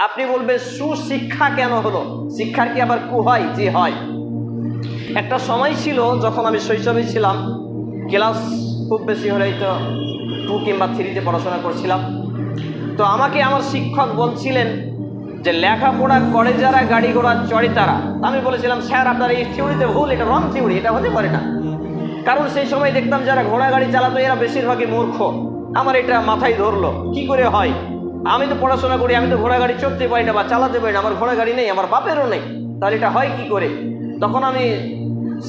আপনি বলবেন, সুশিক্ষা কেন হলো? শিক্ষার কি আবার কু হয়? যে হয়। একটা সময় ছিল যখন আমি শৈশবে ছিলাম, ক্লাস খুব বেশি হলেই তো টু কিংবা থ্রিতে পড়াশোনা করছিলাম। তো আমাকে আমার শিক্ষক বলছিলেন যে, লেখাপড়া করে যারা গাড়ি ঘোড়া চড়ে তারা। আমি বলেছিলাম, স্যার, আপনার এই থিওরিতে ভুল, এটা রং থিওরি, এটা হতে পারে না। কারণ সেই সময় দেখতাম যারা ঘোড়া গাড়ি চালাতো, এরা বেশিরভাগই মূর্খ। আমার এটা মাথায় ধরলো, কি করে হয়? আমি তো পড়াশোনা করি, আমি তো ঘোড়া গাড়ি চড়তে পারি না বা চালাতে পারি না, আমার ঘোড়া গাড়ি নেই, আমার বাপেরও নেই। তাহলে এটা হয় কি করে? তখন আমি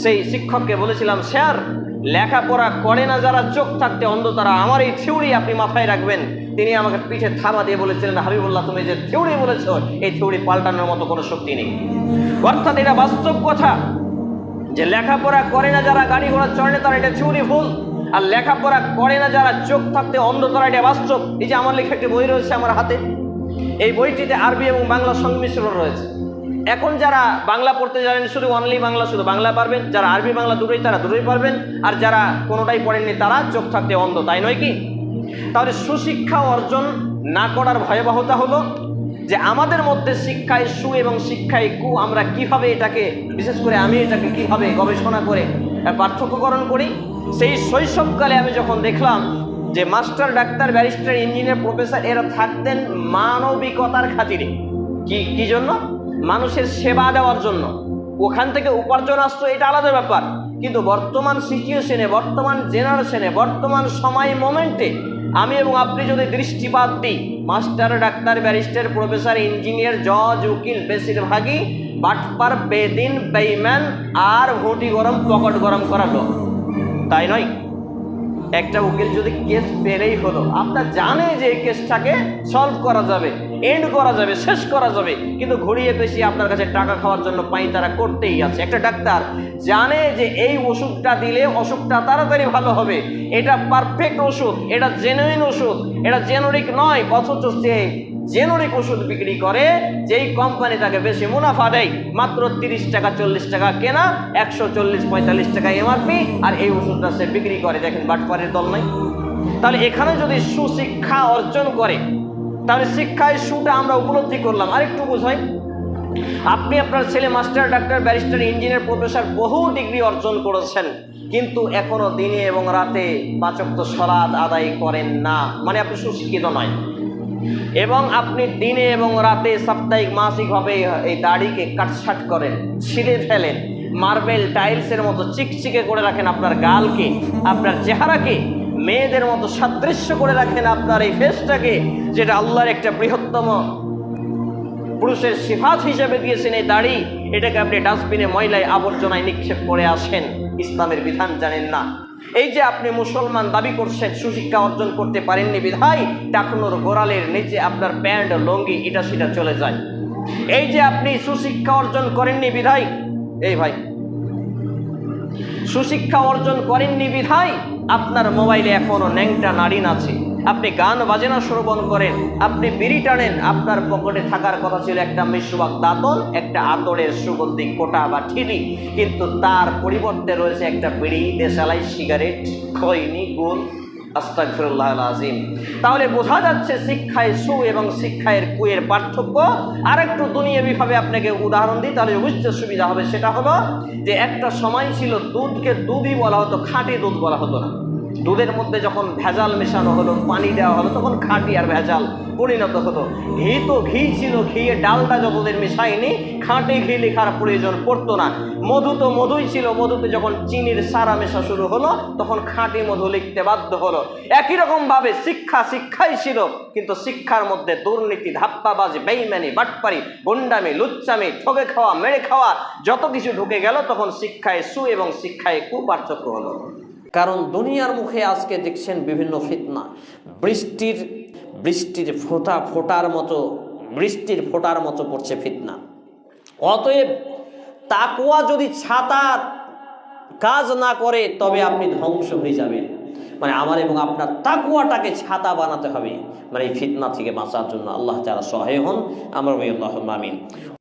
সেই শিক্ষককে বলেছিলাম, স্যার, লেখাপড়া করে না যারা, চোখ থাকতে অন্ধ, তারা আমার এই থিওরি আপনি মাথায় রাখবেন। তিনি আমাকে পিঠে থাবা দিয়ে বলেছিলেন, হাবিবুল্লাহ, তুমি যে থিওরি বলেছ, এই থিওরি পাল্টানোর মতো কোনো শক্তি নেই। অর্থাৎ এটা বাস্তব কথা যে লেখাপড়া করে না যারা, গাড়ি ঘোড়া চড়ে তারা এটা থিওরি ভুল। আর লেখাপড়া করে না যারা চোখ থাকতে অন্ধ করা এটা বাস্তব। এই যে আমার লেখা একটি বই রয়েছে আমার হাতে। এই বইটিতে আরবি এবং বাংলা সংমিশ্রণ রয়েছে। এখন যারা বাংলা পড়তে জানেন, শুধু অনলি বাংলা, শুধু বাংলা পারবেন। যারা আরবি, বাংলা দুটোই তারা দুটোই পারবেন। আর যারা কোনোটাই পড়েননি তারা চোখ থাকতে অন্ধ, তাই নয় কি? তাহলে সুশিক্ষা অর্জন না করার ভয়াবহতা হলো যে আমাদের মধ্যে শিক্ষায় সু এবং শিক্ষায় কু, আমরা কীভাবে এটাকে, বিশেষ করে আমি এটাকে কীভাবে গবেষণা করে পার্থক্যকরণ করি। সেই শৈশবকালে আমি যখন দেখলাম যে master doctor, barrister, engineer, professor, এরা থাকতেন মানবিকতার খাতিরে। কি কি জন্য? মানুষের সেবা দেওয়ার জন্য। ওখান থেকে উপার্জন আসতো, এটা আলাদা ব্যাপার। কিন্তু বর্তমান সিচুয়েশনে, বর্তমান জেনারেশনে, বর্তমান সময় মোমেন্টে আমি এবং আপনি যদি দৃষ্টিপাত দিই, master, doctor, barrister, professor, engineer, জজ, উকিল বেশিরভাগই বাটপার বেদিন বেইম্যান আর ভুটি গরম, পকেট গরম করা লোক তাই নয়। একটা উকিল যদি কেস পেলেই হলো, আপনার জানে যে এই কেসটাকে সলভ করা যাবে এন্ড করা যাবে, শেষ করা যাবে। কিন্তু ঘুরিয়ে পেশিয়ে আপনার কাছে টাকা খাওয়ার জন্য পাই তারা করতেই আছে। একটা ডাক্তার জানে যে এই ওষুধটা দিলে অসুখটা তাড়াতাড়ি ভালো হবে। এটা পারফেক্ট ওষুধ, এটা জেনুইন ওষুধ, এটা জেনারিক নয়, অথচ সে জেনারিক ওষুধ বিক্রি করে, যেই কোম্পানি তাকে বেশি মুনাফা দেয়, মাত্র তিরিশ টাকা, চল্লিশ টাকা কেনা, একশো চল্লিশ, পঁয়তাল্লিশ টাকা এমআরপি আর এই ওষুধটা সে বিক্রি করে। দেখেন বাটপারের দল নাই। তাহলে এখানে যদি সুশিক্ষা অর্জন করে, তাহলে শিক্ষায় সুটা আমরা উপলব্ধি করলাম। আরেকটু বোঝাই। আপনি আপনার ছেলে master, doctor, barrister, engineer, professor, বহু ডিগ্রি অর্জন করেছেন, কিন্তু এখনও দিনে এবং রাতে পাচক্ত সলাদ আদায় করেন না। মানে আপনি সুশিক্ষিত নয়। এবং আপনি দিনে এবং রাতে সাপ্তাহিক মাসিকভাবে এই দাড়িকে কাটছাট করেন, ছিঁড়ে ফেলেন, মার্বেল টাইলসের মতো চিকচিকে করে রাখেন আপনার গালকে, আপনার চেহারাকে, মেয়েদের মতো সাদৃশ্য করে রাখেন আপনার এই ফেসটাকে, যেটা আল্লাহর একটা বৃহত্তম পুরুষের সিফাত হিসেবে দিয়েছেন এই দাড়ি, এটাকে আপনি ডাস্টবিনে, ময়লায়, আবর্জনায় নিক্ষেপ করে আসেন। ইসলামের বিধান জানেন না। এই যে আপনি মুসলমান দাবি করছেন, সুশিক্ষা অর্জন করতে পারেননি বিধায়, টাকনোর গোড়ালের নিচে আপনার প্যান্ট, লঙ্গি এটা সেটা চলে যায়। এই যে আপনি সুশিক্ষা অর্জন করেননি বিধায়, এই ভাই, সুশিক্ষা অর্জন করেননি বিধায়, আপনার মোবাইলে এখনও ন্যাংটা নারীন আছে। আপনি গান বাজনা শ্রবণ করেন, আপনি বিড়ি টানেন, আপনার পকেটে থাকার কথা ছিল একটা মিশ্রবাক দাঁতন, একটা আতরের সুগন্ধি কোটা বা ঠিলি কিন্তু তার পরিবর্তে রয়েছে একটা বিড়ি, দেশালাই সিগারেট, খৈনি গুল আজিম তাহলে বোঝা যাচ্ছে শিক্ষায় সু এবং শিক্ষায়ের কুয়ের পার্থক্য। আর একটু দুনিয়াবিভাবে আপনাকে উদাহরণ দিই, তাহলে বুঝতে সুবিধা হবে। সেটা হলো যে একটা সময় ছিল দুধকে দুধই বলা হতো, খাঁটি দুধ বলা হতো না। দুধের মধ্যে যখন ভেজাল মেশানো হলো, পানি দেওয়া হলো, তখন খাঁটি আর ভেজাল পরিণত হতো ঘি তো ঘি ছিল, ঘিয়ে ডালটা যতদিন মেশায়নি, খাঁটি ঘি লেখার প্রয়োজন পড়তো না। মধু তো মধুই ছিল, মধুতে যখন চিনির সারা মেশা শুরু হলো, তখন খাঁটি মধু লিখতে বাধ্য হলো। একই রকমভাবে শিক্ষা শিক্ষাই ছিল, কিন্তু শিক্ষার মধ্যে দুর্নীতি, ধাপ্পাবাজ, বেইমানি, বাটপারি, গুন্ডামি, লুচ্চামি, ঠগে খাওয়া, মেরে খাওয়া, যত কিছু ঢুকে গেল, তখন শিক্ষায় সু এবং শিক্ষায় কু পার্থক্য হলো। কারণ দুনিয়ার মুখে আজকে দেখছেন বিভিন্ন ফিতনা। বৃষ্টির বৃষ্টির ফোঁটা, ফোটার মতো, বৃষ্টির ফোটার মতো পড়ছে ফিতনা। অতএব তাকুয়া যদি ছাতা কাজ না করে, তবে আপনি ধ্বংস হয়ে যাবেন। মানে আমার এবং আপনার তাকুয়াটাকে ছাতা বানাতে হবে। মানে এই ফিতনা থেকে বাঁচার জন্য আল্লাহ যারা সহায় হন। আমরা আল্লাহ আমিন।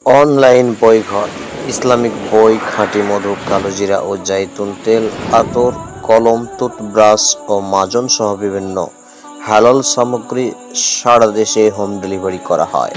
অনলাইন বইঘর, ইসলামিক বই, খাঁটি মধু, কালোজিরা ও জাইতুন তেল আতর কলম টুথব্রাশ ও মাজন সহ বিভিন্ন হালাল সামগ্রী সারা দেশে হোম ডেলিভারি করা হয়।